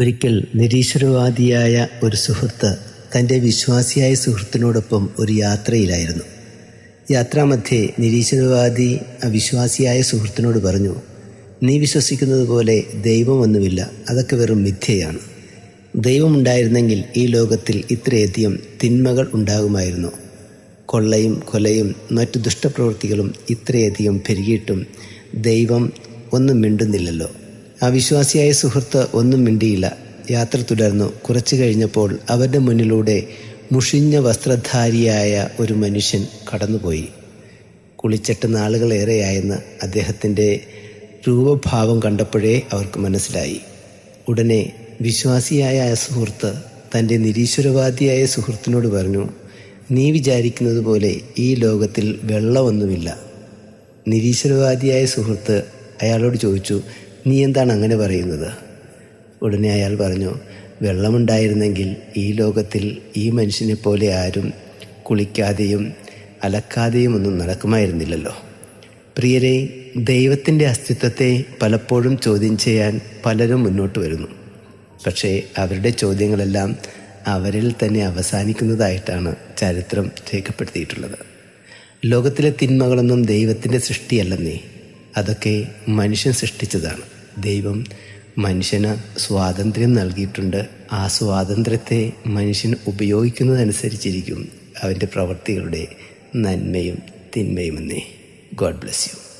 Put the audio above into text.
ഒരിക്കൽ നിരീശ്വരവാദിയായ ഒരു സുഹൃത്ത് തന്റെ വിശ്വാസിയായ സുഹൃത്തിനോടൊപ്പം ഒരു യാത്രയിലായിരുന്നു. യാത്രാമധ്യേ നിരീശ്വരവാദി അവിശ്വാസിയായ സുഹൃത്തിനോട് പറഞ്ഞു നീ വിശ്വസിക്കുന്നത് പോലെ ദൈവമൊന്നുമില്ല അതൊക്കെ വെറും മിഥ്യയാണ്. ദൈവമുണ്ടായിരുന്നെങ്കിൽ ഈ ലോകത്തിൽ ഇത്രയധികം തിന്മകൾ ഉണ്ടാകുമായിരുന്നു. കൊള്ളയും കൊലയും മറ്റു ദുഷ്ടപ്രവൃത്തികളും ഇത്രയധികം പെരുകിയിട്ടും ദൈവം ഒന്നും മിണ്ടുന്നില്ലല്ലോ. അവിശ്വാസിയായ സുഹൃത്ത് ഒന്നും മിണ്ടിയില്ല. യാത്ര തുടർന്നു. കുറച്ചു കഴിഞ്ഞപ്പോൾ അവരുടെ മുന്നിലൂടെ മുഷിഞ്ഞ വസ്ത്രധാരിയായ ഒരു മനുഷ്യൻ കടന്നുപോയി. കുളിച്ചിട്ട് നാളുകളേറെയായെന്ന് അദ്ദേഹത്തിന്റെ രൂപഭാവം കണ്ടപ്പോഴേ അവർക്ക് മനസ്സിലായി. ഉടനെ വിശ്വാസിയായ സുഹൃത്ത് തന്റെ നിരീശ്വരവാദിയായ സുഹൃത്തിനോട് പറഞ്ഞു നീ വിചാരിക്കുന്നത് പോലെ ഈ ലോകത്തിൽ വെള്ളമൊന്നുമില്ല. നിരീശ്വരവാദിയായ സുഹൃത്ത് അയാളോട് ചോദിച്ചു നീ എന്താണ് അങ്ങനെ പറയുന്നത്? ഉടനെ അയാൾ പറഞ്ഞു വെള്ളമുണ്ടായിരുന്നെങ്കിൽ ഈ ലോകത്തിൽ ഈ മനുഷ്യനെപ്പോലെ ആരും കുളിക്കാതെയും അലക്കാതെയും ഒന്നും നടക്കുമായിരുന്നില്ലല്ലോ. പ്രിയരെ ദൈവത്തിന്റെ അസ്തിത്വത്തെ പലപ്പോഴും ചോദ്യം ചെയ്യാൻ പലരും മുന്നോട്ട് വരുന്നു. പക്ഷേ അവരുടെ ചോദ്യങ്ങളെല്ലാം അവരിൽ തന്നെ അവസാനിക്കുന്നതായിട്ടാണ് ചരിത്രം രേഖപ്പെടുത്തിയിട്ടുള്ളത്. ലോകത്തിലെ തിന്മകളൊന്നും ദൈവത്തിന്റെ സൃഷ്ടിയല്ലെന്നേ അതൊക്കെ മനുഷ്യൻ സൃഷ്ടിച്ചതാണ്. ദൈവം മനുഷ്യന് സ്വാതന്ത്ര്യം നൽകിയിട്ടുണ്ട്. ആ സ്വാതന്ത്ര്യത്തെ മനുഷ്യൻ ഉപയോഗിക്കുന്നതനുസരിച്ചിരിക്കും അവന്റെ പ്രവൃത്തികളുടെ നന്മയും തിന്മയുമെന്നേ. God bless you